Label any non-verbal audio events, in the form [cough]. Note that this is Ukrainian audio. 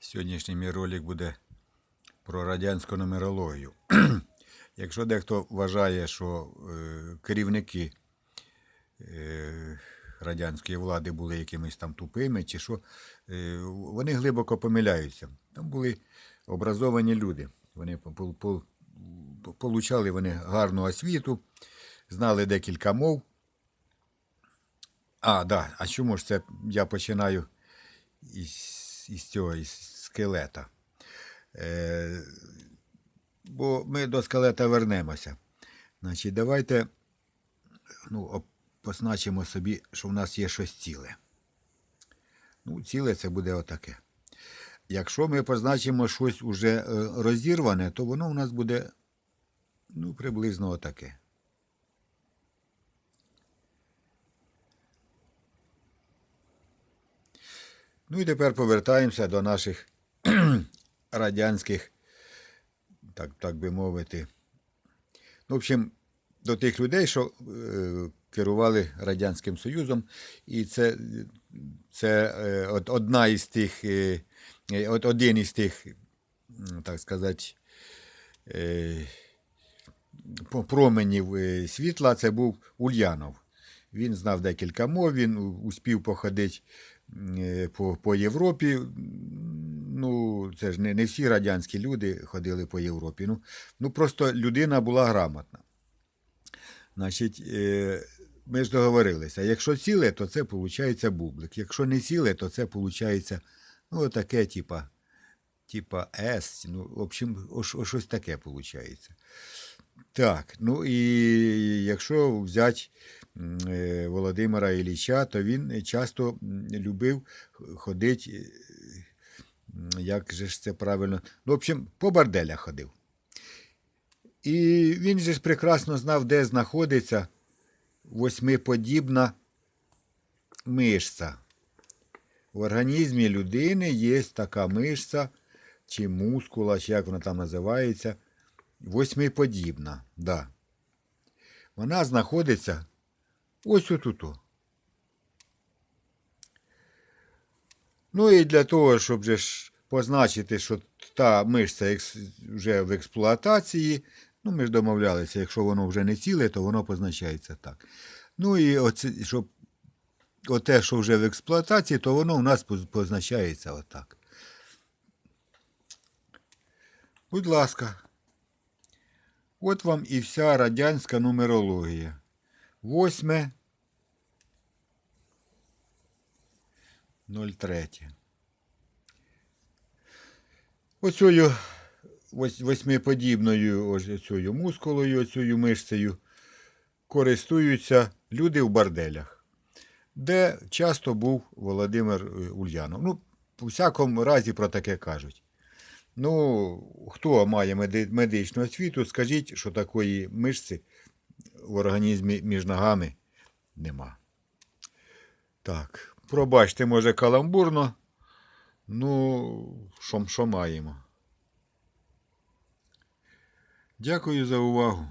Сьогоднішній мій ролик буде про радянську нумерологію. [clears throat] Якщо дехто вважає, що е, керівники е, радянської влади були якимись там тупими, чи що, е, вони глибоко помиляються. Там були образовані люди. Вони по- по- по- по- получали вони гарну освіту, знали декілька мов. А, да. А чому ж це я починаю із, із цього із скелета? Е, бо ми до скелета вернемося. Значить, давайте ну, позначимо собі, що в нас є щось ціле. Ну, ціле це буде отаке. Якщо ми позначимо щось уже е, розірване, то воно у нас буде ну, приблизно отаке. Ну і тепер повертаємося до наших [clears throat] радянських, так, так би мовити. Ну, в общем, до тих людей, що е, керували Радянським Союзом, і це, це е, одна із тих, е, е, один із тих, так сказати, е, променів е, світла це був Ульянов. Він знав декілька мов, він успів походити е, по, по Європі. Ну, це ж не, не всі радянські люди ходили по Європі. Ну, ну просто людина була грамотна. Значить, е, ми ж договорилися, якщо ціле, то це виходить бублик. Якщо не ціле, то це виходить ну, таке, типа, типа С. Ну, в общем, о, о, щось таке виходить. Так, ну і якщо взяти е, Володимира Ілліча, то він часто любив ходити, як же ж це правильно, ну, в общем, по борделях ходив. І він же ж прекрасно знав, де знаходиться восьмиподібна мишця. В організмі людини є така мишця, чи мускула, чи як вона там називається, восьмиподібна. Да. Вона знаходиться ось отут. Ну і для того, щоб же ж позначити, що та мишця вже в експлуатації, ну ми ж домовлялися, якщо воно вже не ціле, то воно позначається так. Ну і оце, щоб оте, що вже в експлуатації, то воно у нас позначається отак. Будь ласка. От вам і вся радянська нумерологія. Восьме. 03. Оцею восьмиподібною ось цією мускулою, цією мишцею користуються люди в борделях, де часто був Володимир Ульянов. Ну, у всякому разі про таке кажуть. Ну, хто має медичну освіту, скажіть, що такої мишці в організмі між ногами нема. Так, пробачте, може, каламбурно. Ну, що, маємо. Дякую за увагу.